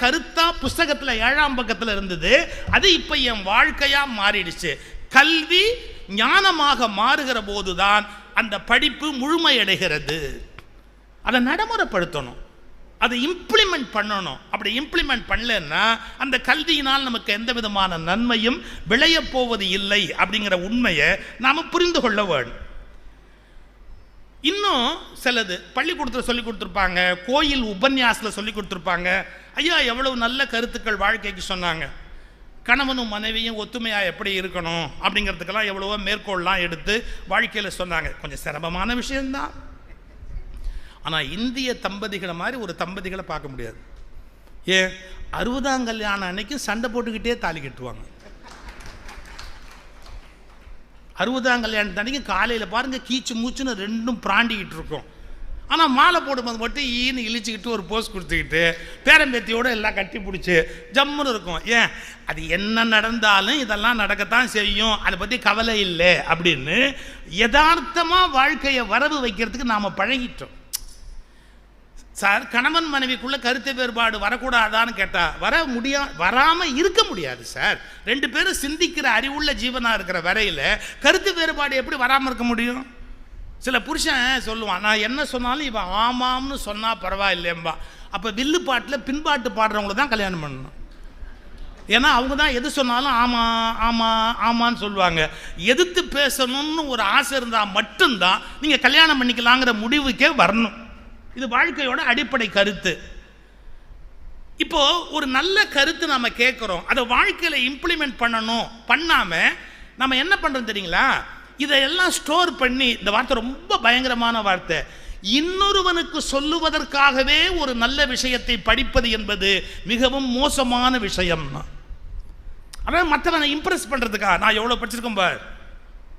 கருத்தா புஸ்தகத்துல ஏழாம் பக்கத்துல இருந்தது. அது இப்போ என் வாழ்க்கையா மாறிடுச்சு. கல்வி ஞானமாக மாறுகிற போதுதான் அந்த படிப்பு முழுமையடைகிறது. அதை நடைமுறைப்படுத்தணும். அதை இம்ப்ளிமெண்ட் பண்ணணும். அப்படி இம்ப்ளிமெண்ட் பண்ணலன்னா அந்த கல்வியினால் நமக்கு எந்த விதமான நன்மையும் விளையப் போவது இல்லை அப்படிங்கிற உண்மையை நாம் புரிந்து கொள்ள வேண்டும். இன்னும் சிலது பள்ளிக்கூடத்தில் சொல்லி கொடுத்துருப்பாங்க கோயில் உபன்யாசத்தில் சொல்லி கொடுத்துருப்பாங்க ஐயா எவ்வளவு நல்ல கருத்துக்கள் வாழ்க்கைக்கு சொன்னாங்க. கணவனும் மனைவியும் ஒத்துமையாக எப்படி இருக்கணும் அப்படிங்கிறதுக்கெல்லாம் எவ்வளவோ மேற்கோள்லாம் எடுத்து வாழ்க்கையில் சொன்னாங்க. கொஞ்சம் சிரமமான விஷயம்தான். ஆனால் இந்திய தம்பதிகளை மாதிரி ஒரு தம்பதிகளை பார்க்க முடியாது. ஏன்? அறுபதாம் கல்யாணம் அன்னைக்கு சண்டை போட்டுக்கிட்டே தாலி கட்டுவாங்க. அறுபதாம் கல்யாணத்து அன்னைக்கு காலையில் பாருங்கள் கீச்சு மூச்சுன்னு ரெண்டும் பிராண்டிக்கிட்டு இருக்கோம். ஆனால் மாலை போடும்போது மட்டும் ஈன்னு இழிச்சிக்கிட்டு ஒரு போஸ் கொடுத்துக்கிட்டு பேரம்பேத்தியோடு எல்லாம் கட்டி பிடிச்சி ஜம்முன்னு இருக்கும். ஏன்? அது என்ன நடந்தாலும் இதெல்லாம் நடக்கத்தான் செய்யும். அதை பற்றி கவலை இல்லை அப்படின்னு யதார்த்தமாக வாழ்க்கையை வரவு வைக்கிறதுக்கு நாம் பழகிட்டோம். சார் கணவன் மனைவிக்குள்ளே கருத்து வேறுபாடு வரக்கூடாதான்னு கேட்டால் வர முடியா வராமல் இருக்க முடியாது சார். ரெண்டு பேரும் சிந்திக்கிற அறிவுள்ள ஜீவனாக இருக்கிற வரையில் கருத்து வேறுபாடு எப்படி வராமல் இருக்க முடியும்? சில புருஷன் சொல்லுவான் நான் என்ன சொன்னாலும் இவன் ஆமாம்னு சொன்னால் பரவாயில்லையம்பா. அப்போ வில்லு பாட்டில் பின்பாட்டு பாடுறவங்கள தான் கல்யாணம் பண்ணணும். ஏன்னா அவங்க தான் எது சொன்னாலும் ஆமா ஆமா ஆமான்னு சொல்லுவாங்க. எதிர்த்து பேசணும்னு ஒரு ஆசை இருந்தால் மட்டும்தான் நீங்கள் கல்யாணம் பண்ணிக்கலாங்கிற முடிவுக்கே வரணும். இது வாழ்க்கையோட அடிப்படை கருத்து. இப்போ ஒரு நல்ல கருத்து நம்ம கேட்குறோம். அதை வாழ்க்கையில் இம்ப்ளிமெண்ட் பண்ணணும் பண்ணாமல் நம்ம என்ன பண்ணுறோம் தெரியுங்களா? இதையெல்லாம் ஸ்டோர் பண்ணி இந்த வார்த்தை ரொம்ப பயங்கரமான வார்த்தை. இன்னொருவனுக்கு சொல்லுவதற்காகவே ஒரு நல்ல விஷயத்தை படிப்பது என்பது மிகவும் மோசமான விஷயம். அதாவது மற்றவனை இம்ப்ரெஸ் பண்ணுறதுக்காக நான் எவ்வளோ படிச்சிருக்கேன் பார்.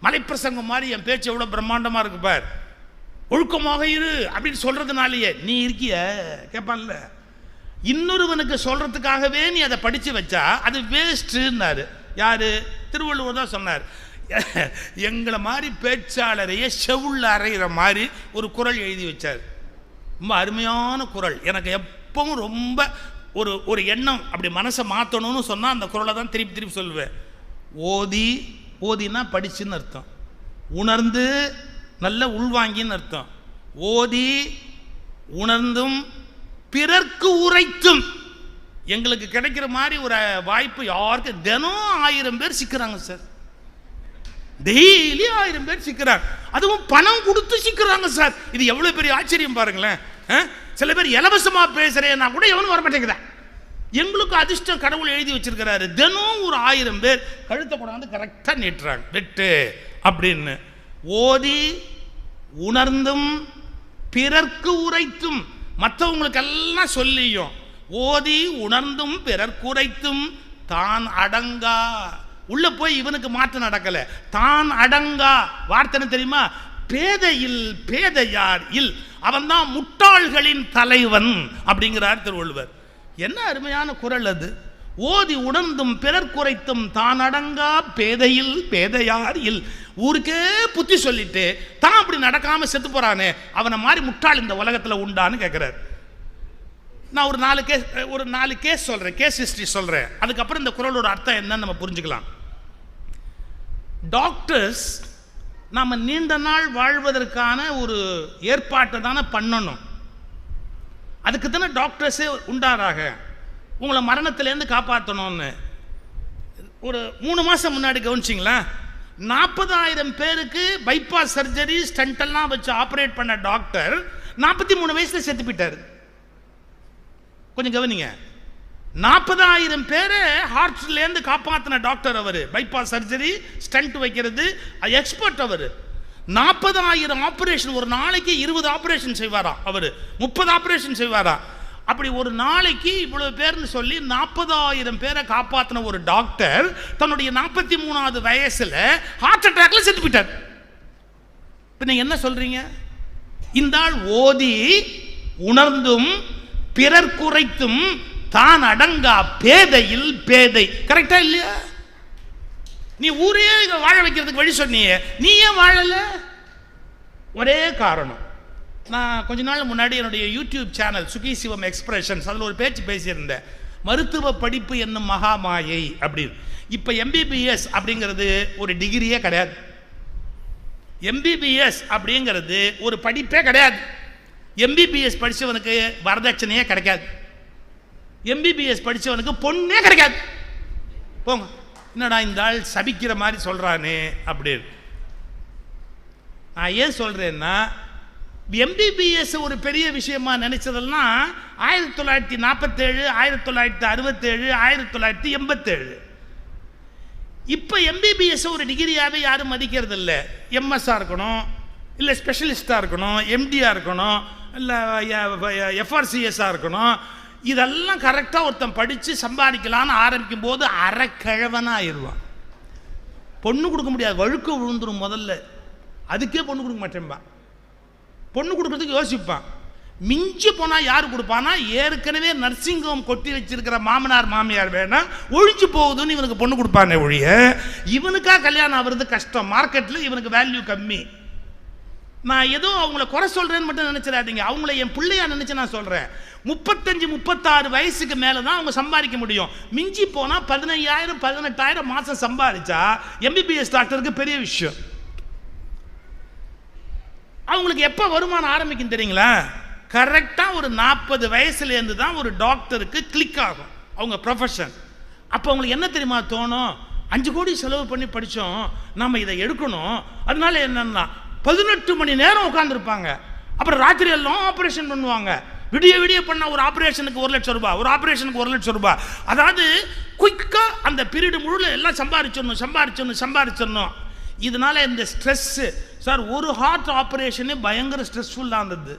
மலைப்பிரசங்கம் மாதிரி என் பேச்சு எவ்வளோ பிரம்மாண்டமாக இருக்கு பார். ஒழுக்கமாக இரு அப்படின்னு சொல்கிறதுனாலேயே நீ இருக்கிய? கேட்பான்ல இன்னொருவனுக்கு சொல்கிறதுக்காகவே நீ அதை படித்து வச்சா அது வேஸ்ட்டுன்னாரு யார்? திருவள்ளுவர் தான் சொன்னார். எங்களை மாதிரி பேச்சாளரையே செவுள்ள அறையிற மாதிரி ஒரு குரல் எழுதி வச்சார். ரொம்ப அருமையான குரல். எனக்கு எப்பவும் ரொம்ப ஒரு ஒரு எண்ணம். அப்படி மனசை மாற்றணும்னு சொன்னால் அந்த குரலை தான் திருப்பி திருப்பி சொல்லுவேன். ஓதி ஓதினா படிச்சுன்னு அர்த்தம். உணர்ந்து நல்ல உள்வாங்கின்னு அர்த்தம். ஓதி உணர்ந்தும் பிறர்க்கு உரைத்தும். எங்களுக்கு கிடைக்கிற மாதிரி ஒரு வாய்ப்பு யாருக்கு தினம் ஆயிரம் பேர் சிக்கிறாங்க சார். டெய்லி ஆயிரம் பேர் சிக்கிறார். அதுவும் பணம் கொடுத்து சிக்கிறாங்க சார். இது எவ்வளவு பெரிய ஆச்சரியம் பாருங்களேன். ஆ? சில பேர் இலவசமா பேசுறேன்னா கூட எவனும் வரமாட்டேங்குதா? எங்களுக்கு அதிர்ஷ்டம் கடவுள் எழுதி வச்சிருக்கிறாரு. தினம் ஒரு ஆயிரம் பேர் கழுத்தை கொண்டாந்து கரெக்டாக நீட்டுறாங்க. வெட்டு அப்படின்னு ஓதி உணர்ந்தும் பிறர்க்கு உரைத்தும் மற்றவங்களுக்கெல்லாம் சொல்லியும். ஓதி உணர்ந்தும் பிறர்க்குரைத்தும் தான் அடங்கா உள்ள போய் இவனுக்கு மாற்றம் நடக்கல. தான் அடங்கா. வார்த்தைன்னு தெரியுமா? பேதையில் பேதையார் இல். அவன்தான் முட்டாள்களின் தலைவன் அப்படிங்கிறார் திருவள்ளுவர். என்ன அருமையான குரல் அது. ஓதி உணர்ந்தும் பிறர் குறைத்தும் தான் அடங்கா. பேதையில் பேதையார் இல். ஊருக்கே புத்தி சொல்லிட்டு தான் அப்படி நடக்காம செத்து போறானே. அவனை மாதிரி முட்டாள் இந்த உலகத்துல உண்டான்னு கேட்கிறார் நான் ஒரு நாலு கேஸ் ஒரு நாலு கேஸ் சொல்கிறேன் கேஸ் ஹிஸ்ட்ரி சொல்கிறேன் அதுக்கப்புறம் இந்த குரலோட அர்த்தம் என்னன்னு நம்ம புரிஞ்சுக்கலாம். டாக்டர்ஸ் நாம் நீண்ட நாள் வாழ்வதற்கான ஒரு ஏற்பாட்டை தானே பண்ணணும். அதுக்கு தானே டாக்டர்ஸே உண்டாராக? உங்களை மரணத்திலேருந்து காப்பாற்றணும்னு ஒரு மூணு மாதம் முன்னாடி கவனிச்சிங்களா? நாற்பதாயிரம் பேருக்கு பைபாஸ் சர்ஜரி ஸ்டண்டெல்லாம் வச்சு ஆப்ரேட் பண்ண டாக்டர் நாற்பத்தி மூணு வயசில் செத்து போயிட்டார். கொஞ்சம் கவனிங்க. நாற்பதாயிரம் பேரை ஹார்ட்லேருந்து காப்பாற்றின டாக்டர் அவர். பைபாஸ் சர்ஜரி ஸ்டண்ட் வைக்கிறது எக்ஸ்பர்ட் அவர். நாற்பதாயிரம் ஆப்ரேஷன் ஒரு நாளைக்கு இருபது ஆப்ரேஷன் செய்வாராம் அவர்? முப்பது ஆப்ரேஷன் செய்வாராம் அப்படி ஒரு நாளைக்கு இவ்வளவு பேர்னு சொல்லி நாற்பதாயிரம் பேரை காப்பாற்றின ஒரு டாக்டர் தன்னுடைய நாற்பத்தி மூணாவது வயசில் ஹார்ட் அட்டாக்ல செத்து போயிட்டார். இப்போ நீங்கள் என்ன சொல்றீங்க? இந்த ஆள் ஓதி உணர்ந்தும் பிறர் குறைத்தும் தான் அடங்கா பேதையில் பேதை. கரெக்டா இல்லையா? நீ ஊரே வாழ வைக்கிறதுக்கு வழி சொன்னியே. நீ ஏன் வாழல? ஒரே காரணம். நான் கொஞ்ச நாள் முன்னாடி என்னுடைய YouTube channel Suki Sivam expressions அதில் ஒரு பேச்சு பேசியிருந்தேன். மருத்துவ படிப்பு என்னும் மகாமாயை அப்படின்னு. இப்போ எம்பிபிஎஸ் அப்படிங்கிறது ஒரு டிகிரியே கிடையாது. எம்பிபிஎஸ் அப்படிங்கிறது ஒரு படிப்பே கிடையாது. எம்பிபிஎஸ் படித்தவனுக்கு வரதட்சணையே கிடைக்காது. எம்பிபிஎஸ் படித்தவனுக்கு பொண்ணே கிடைக்காது. போங்க. என்னடா இந்த ஆள் சபிக்கிற மாதிரி சொல்கிறானே அப்படின்னு நான் ஏன் சொல்கிறேன்னா எம்பிபிஎஸ் ஒரு பெரிய விஷயமா நினச்சதெல்லாம் ஆயிரத்தி தொள்ளாயிரத்தி நாற்பத்தேழு ஆயிரத்தி தொள்ளாயிரத்தி அறுபத்தேழு ஆயிரத்தி தொள்ளாயிரத்தி எண்பத்தேழு. இப்போ எம்பிபிஎஸ் ஒரு டிகிரியாகவே யாரும் மதிக்கிறது இல்லை எம்எஸ்ஸாக இருக்கணும் இல்லை ஸ்பெஷலிஸ்ட்டாக இருக்கணும் எம்டியாக இருக்கணும் இல்லை எஃப்ஆர்சிஎஸ்ஸாக இருக்கணும். இதெல்லாம் கரெக்டாக ஒருத்தன் படித்து சம்பாதிக்கலான்னு ஆரம்பிக்கும் போது அறக்கிழவனாக ஆயிடுவான். பொண்ணு கொடுக்க முடியாது. வழுக்க விழுந்துரும் முதல்ல. அதுக்கே பொண்ணு கொடுக்க மாட்டேன்பா பொண்ணு கொடுக்கறதுக்கு யோசிப்பான். மிஞ்சி போனால் யார் கொடுப்பானா ஏற்கனவே நர்சிங் ஹோம் கொட்டி வச்சிருக்கிற மாமனார் மாமியார் வேணாம் ஒழிஞ்சு போகுதுன்னு இவனுக்கு பொண்ணு கொடுப்பானே ஒழிய இவனுக்கா கல்யாணம் ஆகிறது கஷ்டம். மார்க்கெட்டில் இவனுக்கு வேல்யூ கம்மி. நான் ஏதோ அவங்கள குறை சொல்கிறேன்னு மட்டும் நினச்சிடாதீங்க. அவங்கள என் பிள்ளையா நினச்சி நான் சொல்கிறேன் முப்பத்தஞ்சு முப்பத்தாறு வயசுக்கு மேலே தான் அவங்க சம்பாதிக்க முடியும். மிஞ்சி போனால் பதினையாயிரம் பதினெட்டாயிரம் மாதம் சம்பாதிச்சா எம்பிபிஎஸ் டாக்டருக்கு பெரிய விஷயம். அவங்களுக்கு எப்போ வருமானம் ஆரம்பிக்கும் தெரியுங்களா? கரெக்டாக ஒரு நாற்பது வயசுலேருந்து தான் ஒரு டாக்டருக்கு கிளிக் ஆகும். அவங்க ப்ரொஃபஷன் அப்போ அவங்களுக்கு என்ன தெரியுமா தோணும்? அஞ்சு கோடி செலவு பண்ணி படித்தோம் நம்ம இதை எடுக்கணும். அதனால என்னன்னா பதினெட்டு மணி நேரம் உட்காந்துருப்பாங்க அப்புறம் ராத்திரி எல்லாம் ஆப்ரேஷன் பண்ணுவாங்க. விடிய விடிய பண்ண ஒரு ஆப்ரேஷனுக்கு ஒரு லட்சம் ரூபாய் ஒரு ஆப்ரேஷனுக்கு ஒரு லட்சம் ரூபாய். அதாவது குயிக்காக அந்த பீரியடு முழுல எல்லாம் சம்பாரிச்சிடணும் சம்பாரிச்சிடணும் சம்பாரிச்சிடணும். இதனால இந்த ஸ்ட்ரெஸ்ஸு சார் ஒரு ஹார்ட் ஆப்ரேஷனே பயங்கர ஸ்ட்ரெஸ்ஃபுல்லாக இருந்தது.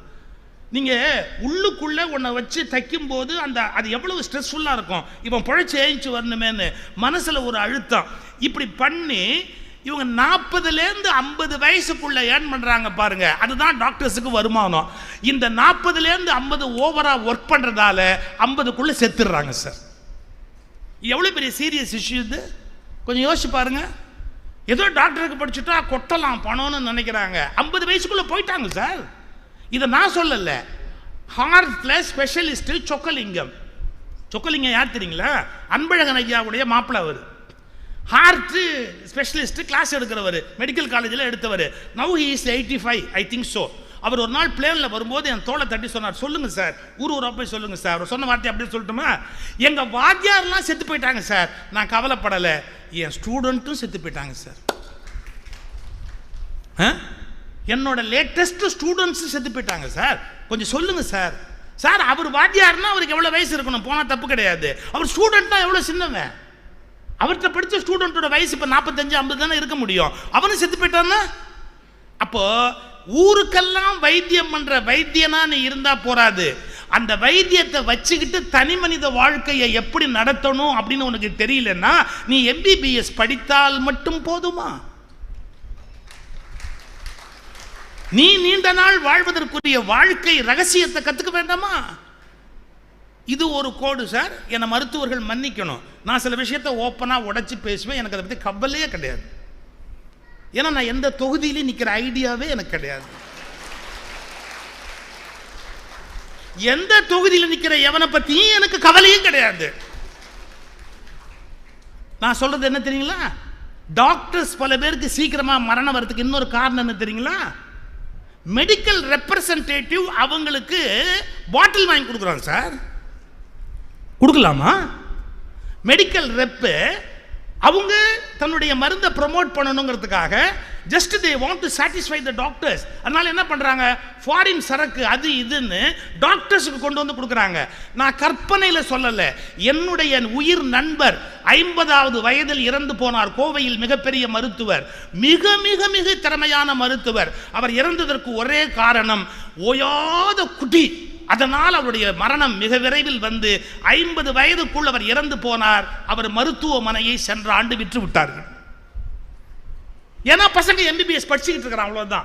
நீங்கள் உள்ளுக்குள்ளே உன்னை வச்சு தைக்கும்போது அந்த அது எவ்வளவு ஸ்ட்ரெஸ்ஃபுல்லாக இருக்கும். இவன் புழைச்சி ஏஞ்சி வரணுமேன்னு மனசில் ஒரு அழுத்தம். இப்படி பண்ணி இவங்க நாற்பதுலேருந்து ஐம்பது வயசுக்குள்ளே ஏர்ன் பண்ணுறாங்க பாருங்க. அதுதான் டாக்டர்ஸுக்கு வருமானம். இந்த நாற்பதுலேருந்து ஐம்பது ஓவராக ஒர்க் பண்ணுறதால ஐம்பதுக்குள்ளே செத்துடுறாங்க சார் எவ்வளோ பெரிய சீரியஸ் இஷ்யூ இது? கொஞ்சம் யோசிச்சு பாருங்க. ஏதோ டாக்டருக்கு படிச்சுட்டா கொட்டலாம் பணம்னு நினைக்கிறாங்க. ஐம்பது வயசுக்குள்ளே போயிட்டாங்க சார் இதை நான் சொல்லலை. ஹார்ட்டில் ஸ்பெஷலிஸ்ட்டு சொக்கலிங்கம். சொக்கலிங்கம் யார் தெரியுங்களா? அன்பழகன் ஐயாவுடைய மாப்பிள்ளை அவர். ஹார்ட்டு ஸ்பெஷலிஸ்ட் கிளாஸ் எடுக்கிறவர் மெடிக்கல் காலேஜில் எடுத்தவர். Now he is eighty five I think so அவர் ஒரு நாள் பிளேனில் வரும்போது என் தோலை தட்டி சொன்னார் சொல்லுங்கள் சார் ஊர் ஊராக போய் சொல்லுங்கள் சார் அவர் சொன்ன வார்த்தை அப்படின்னு சொல்லட்டுமா? எங்கள் வாத்தியார்லாம் செத்து போயிட்டாங்க சார் நான் கவலைப்படலை. என் ஸ்டூடெண்ட்டும் செத்து போயிட்டாங்க சார் ஆ? என்னோட லேட்டஸ்ட் ஸ்டூடெண்ட்ஸும் செத்து போயிட்டாங்க சார் கொஞ்சம் சொல்லுங்கள் சார் சார் அவர் வாத்தியார்னா அவருக்கு எவ்வளோ வயசு இருக்கணும்? போனால் தப்பு கிடையாது. அவர் ஸ்டூடெண்ட்னா எவ்வளோ சின்னவன்? அவர்கிட்ட படித்த ஸ்டூடெண்ட்டோட வயசு இப்போ நாற்பத்தஞ்சு ஐம்பது தானே இருக்க முடியும். அவனும் செத்து போயிட்டான்னா? அப்போ ஊருக்கெல்லாம் வைத்தியம் பண்ணுற வைத்தியனா நீ இருந்தால் போராது அந்த வைத்தியத்தை வச்சுக்கிட்டு தனி மனித வாழ்க்கையை எப்படி நடத்தணும் அப்படின்னு உனக்கு தெரியலன்னா நீ எம்பிபிஎஸ் படித்தால் மட்டும் போதுமா? நீ நீண்ட நாள் வாழ்வதற்குரிய வாழ்க்கை ரகசியத்தை கற்றுக்க வேண்டாமா? இது ஒரு கோடு சார். என்னை மருத்துவர்கள் மன்னிக்கணும். நான் சில விஷயத்தை ஓப்பனாக உடச்சி பேசுவேன். எனக்கு அதை பற்றி கவலையே கிடையாது. ஏன்னா நான் எந்த தொகுதியிலையும் நிற்கிற ஐடியாவே எனக்கு கிடையாது. எந்த தொகுதியில் நிற்கிற எவனை பற்றியும் எனக்கு கவலையும் கிடையாது. நான் சொல்றது என்ன தெரியுங்களா? டாக்டர்ஸ் பல பேருக்கு சீக்கிரமாக மரணம் வரதுக்கு இன்னொரு காரணம் என்ன தெரியுங்களா? மெடிக்கல் ரெப்ரசன்டேட்டிவ் அவங்களுக்கு பாட்டில் வாங்கி கொடுக்குறாங்க சார். கொடுக்கலாமா? மெடிக்கல் ரெப்பு அவங்க தன்னுடைய மருந்தை promote பண்ணணுங்கிறதுக்காக just they want to satisfy the doctors அதனால என்ன பண்ணுறாங்க ஃபாரின் சரக்கு அது இதுன்னு டாக்டர்ஸுக்கு கொண்டு வந்து கொடுக்குறாங்க. நான் கற்பனையில் சொல்லலை. என்னுடைய உயிர் நண்பர் ஐம்பதாவது வயதில் இறந்து போனார். கோவையில் மிகப்பெரிய மருத்துவர். மிக மிக மிக திறமையான மருத்துவர். அவர் இறந்ததற்கு ஒரே காரணம் ஓயாத குடி அதனால் அவருடைய மரணம் மிக விரைவில் வந்து ஐம்பது வயதுக்குள் அவர் இறந்து போனார். அவர் மருத்துவமனையை சென்ற ஆண்டு விற்று விட்டார்கள். ஏன்னா பசங்க எம்பிபிஎஸ் படிச்சுக்கிட்டு இருக்கிறான் அவ்வளோதான்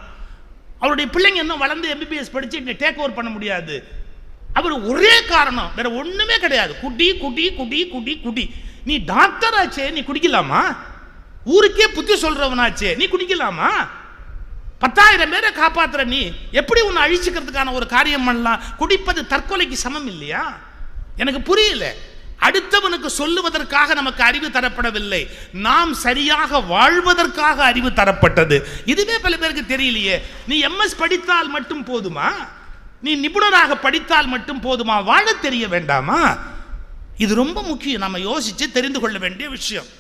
அவருடைய பிள்ளைங்க இன்னும் வளர்ந்து எம்பிபிஎஸ் படிச்சு டேக் ஓவர் பண்ண முடியாது. அவர் ஒரே காரணம் வேற ஒண்ணுமே கிடையாது. குடி குடி குடி குடி குடி. நீ டாக்டர் ஆச்சே நீ குடிக்கலாமா? ஊருக்கே புத்தி சொல்றவனாச்சே நீ குடிக்கலாமா? பத்தாயிரம் பேரை காப்பாத்துற நீ எப்படி உன்னை அழிச்சுக்கிறதுக்கான ஒரு காரியம் பண்ணலாம்? குடிப்பது தற்கொலைக்கு சமம் இல்லையா? எனக்கு புரியல. அடுத்தவனுக்கு சொல்லுவதற்காக நமக்கு அறிவு தரப்படவில்லை. நாம் சரியாக வாழ்வதற்காக அறிவு தரப்பட்டது. இதுவே பல பேருக்கு தெரியலையே. நீ எம்எஸ் படித்தால் மட்டும் போதுமா? நீ நிபுணராக படித்தால் மட்டும் போதுமா? வாழ தெரிய வேண்டாமா? இது ரொம்ப முக்கியம். நம்ம யோசிச்சு தெரிந்து கொள்ள வேண்டிய விஷயம்.